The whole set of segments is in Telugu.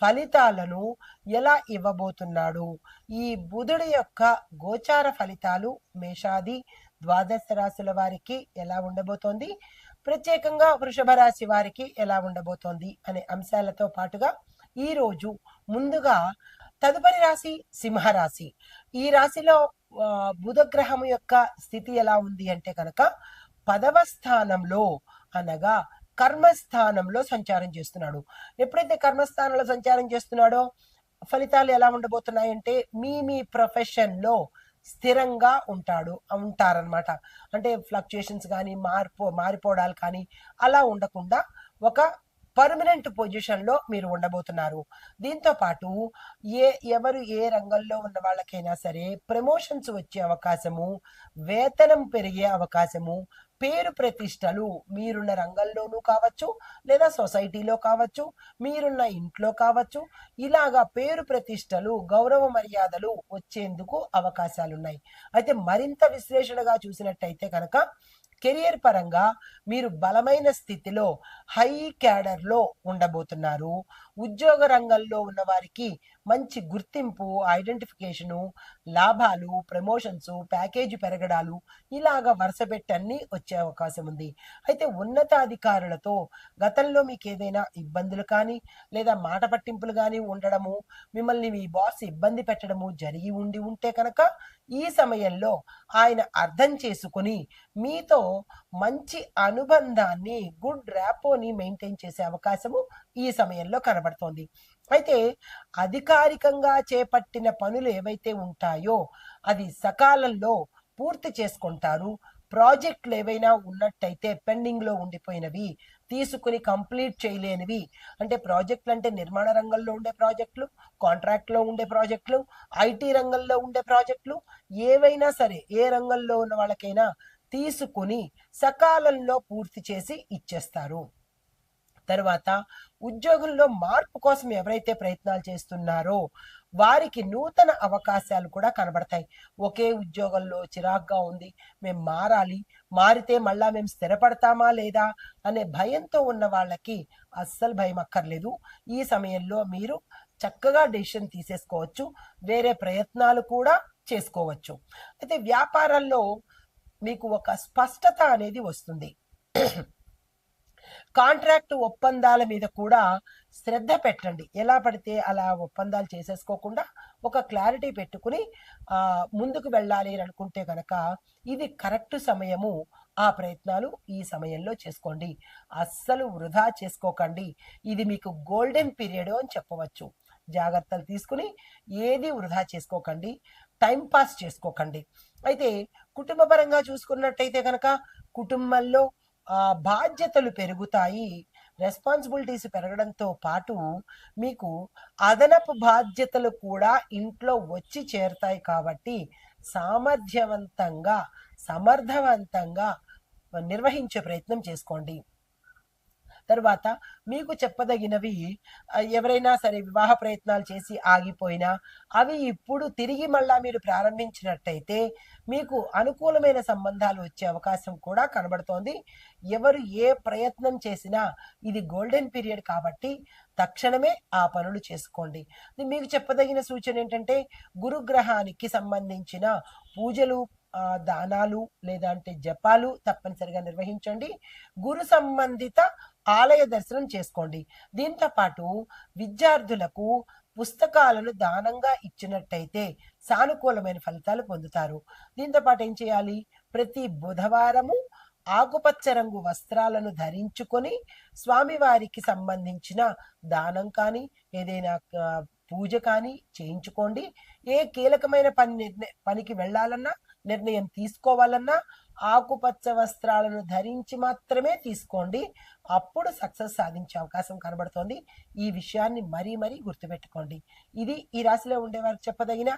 ఫలితాలను ఎలా ఇవ్వబోతున్నాడు? ఈ బుధుడి యొక్క గోచార ఫలితాలు మేషాది ద్వాదశ రాశుల వారికి ఎలా ఉండబోతోంది? ప్రత్యేకంగా వృషభ రాశి వారికి ఎలా ఉండబోతోంది అనే అంశాలతో పాటుగా ఈ రోజు ముందుగా తదుపరి రాశి సింహరాశి. ఈ రాశిలో బుధగ్రహం యొక్క స్థితి ఎలా ఉంది అంటే కనుక పదవ స్థానంలో అనగా కర్మస్థానంలో సంచారం చేస్తున్నాడు. ఎప్పుడైతే కర్మస్థానంలో సంచారం చేస్తున్నాడో ఫలితాలు ఎలా ఉండబోతున్నాయంటే మీ మీ ప్రొఫెషన్లో స్థిరంగా ఉంటాడు ఉంటారనమాట అంటే ఫ్లక్చుయేషన్స్ కానీ మార్పు మారిపోవడాలు కానీ అలా ఉండకుండా ఒక పర్మనెంట్ పొజిషన్లో మీరు ఉండబోతున్నారు. దీంతో పాటు ఏ ఎవరు ఏ రంగంలో ఉన్న వాళ్ళకైనా సరే ప్రమోషన్స్ వచ్చే అవకాశము వేతనం పెరిగే అవకాశము పేరు ప్రతిష్టలు మీరున్న రంగంలోనూ కావచ్చు లేదా సొసైటీలో కావచ్చు మీరున్న ఇంట్లో కావచ్చు ఇలాగా పేరు ప్రతిష్టలు గౌరవ మర్యాదలు వచ్చేందుకు అవకాశాలున్నాయి. అయితే మరింత విశ్లేషణగా చూసినట్టయితే కనుక కెరియర్ పరంగా మీరు బలమైన స్థితిలో హై క్యాడర్లో ఉండబోతున్నారు. ఉద్యోగ రంగంలో ఉన్న వారికి మంచి గుర్తింపు ఐడెంటిఫికేషను లాభాలు ప్రమోషన్స్ ప్యాకేజీ పెరగడాలు ఇలాగ వరుస వచ్చే అవకాశం ఉంది. అయితే ఉన్నతాధికారులతో గతంలో మీకు ఏదైనా ఇబ్బందులు కానీ లేదా మాట పట్టింపులు కానీ ఉండడము మిమ్మల్ని మీ బాస్ ఇబ్బంది పెట్టడము జరిగి ఉండి ఉంటే కనుక ఈ సమయంలో ఆయన అర్థం చేసుకుని మీతో మంచి అనుబంధాన్ని గుడ్ ర్యాపోని మెయింటైన్ చేసే అవకాశము ఈ సమయంలో కనబడుతోంది. అయితే అధికారికంగా చేపట్టిన పనులు ఏవైతే ఉంటాయో అది సకాలంలో పూర్తి చేసుకుంటారు. ప్రాజెక్టులు ఏవైనా ఉన్నట్టయితే పెండింగ్లో ఉండిపోయినవి తీసుకుని కంప్లీట్ చేయలేనివి. అంటే ప్రాజెక్టులు అంటే నిర్మాణ రంగంలో ఉండే ప్రాజెక్టులు కాంట్రాక్ట్లో ఉండే ప్రాజెక్టులు ఐటీ రంగంలో ఉండే ప్రాజెక్టులు ఏవైనా సరే ఏ రంగంలో ఉన్న వాళ్ళకైనా తీసుకుని సకాలంలో పూర్తి చేసి ఇచ్చేస్తారు. తర్వాత ఉద్యోగంలో మార్పు కోసం ఎవరైతే ప్రయత్నాలు చేస్తున్నారో వారికి నూతన అవకాశాలు కూడా కనబడతాయి. ఒకే ఉద్యోగంలో చిరాగ్గా ఉంది మేము మారాలి మారితే మళ్ళా మేము స్థిరపడతామా లేదా అనే భయంతో ఉన్న వాళ్ళకి అస్సలు భయం అక్కర్లేదు. ఈ సమయంలో మీరు చక్కగా డెసిషన్ తీసేసుకోవచ్చు వేరే ప్రయత్నాలు కూడా చేసుకోవచ్చు. అయితే వ్యాపారంలో మీకు ఒక స్పష్టత అనేది వస్తుంది. కాంట్రాక్ట్ ఒప్పందాల మీద కూడా శ్రద్ధ పెట్టండి. ఎలా పడితే అలా ఒప్పందాలు చేసేసుకోకుండా ఒక క్లారిటీ పెట్టుకుని ముందుకు వెళ్ళాలి అని అనుకుంటే కనుక ఇది కరెక్ట్ సమయము. ఆ ప్రయత్నాలు ఈ సమయంలో చేసుకోండి. అస్సలు వృధా చేసుకోకండి. ఇది మీకు గోల్డెన్ పీరియడ్ అని చెప్పవచ్చు. జాగ్రత్తలు తీసుకుని ఏది వృధా చేసుకోకండి. టైం పాస్ చేసుకోకండి. అయితే కుటుంబపరంగా చూసుకున్నట్టయితే కనుక కుటుంబంలో బాధ్యతలు పెరుగుతాయి రెస్పాన్సిబిలిటీస్ పెరగడంతో పాటు మీకు అదనపు బాధ్యతలు కూడా ఇంట్లో వచ్చి చేరుతాయి కాబట్టి సామర్థ్యవంతంగా సమర్థవంతంగా నిర్వహించే ప్రయత్నం చేసుకోండి. తర్వాత మీకు చెప్పదగినవి ఎవరైనా సరే వివాహ ప్రయత్నాలు చేసి ఆగిపోయినా అవి ఇప్పుడు తిరిగి మళ్ళా మీరు ప్రారంభించినట్టయితే మీకు అనుకూలమైన సంబంధాలు వచ్చే అవకాశం కూడా కనబడుతోంది. ఎవరు ఏ ప్రయత్నం చేసినా ఇది గోల్డెన్ పీరియడ్ కాబట్టి తక్షణమే ఆ పనులు చేసుకోండి. మీకు చెప్పదగిన సూచన ఏంటంటే గురుగ్రహానికి సంబంధించిన పూజలు దానాలు దానాలు లేదంటే జపాలు తప్పనిసరిగా నిర్వహించండి. గురు సంబంధిత ఆలయ దర్శనం చేసుకోండి. దీంతో పాటు విద్యార్థులకు పుస్తకాలను దానంగా ఇచ్చినట్టయితే సానుకూలమైన ఫలితాలు పొందుతారు. దీంతో పాటు ఏం చేయాలి? ప్రతి బుధవారము ఆకుపచ్చ రంగు వస్త్రాలను ధరించుకొని స్వామివారికి సంబంధించిన దానం కానీ ఏదైనా పూజ కానీ చేయించుకోండి. ఏ కీలకమైన పని నిర్ణయ పనికి వెళ్ళాలన్నా నిర్ణయం తీసుకోవాలన్నా ఆకుపచ్చ వస్త్రాలను ధరించి మాత్రమే తీసుకోండి. అప్పుడు సక్సెస్ సాధించే అవకాశం కనబడుతోంది. ఈ విషయాన్ని మరీ మరీ గుర్తుపెట్టుకోండి. ఇది ఈ రాశిలో ఉండే వారికి చెప్పదగిన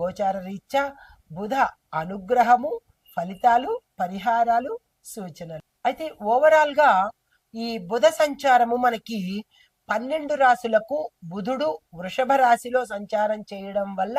గోచార రీత్యా బుధ అనుగ్రహము ఫలితాలు పరిహారాలు సూచనలు. అయితే ఓవరాల్గా ఈ బుధ సంచారము మనకి పన్నెండు రాశులకు బుధుడు వృషభ రాశిలో సంచారం చేయడం వల్ల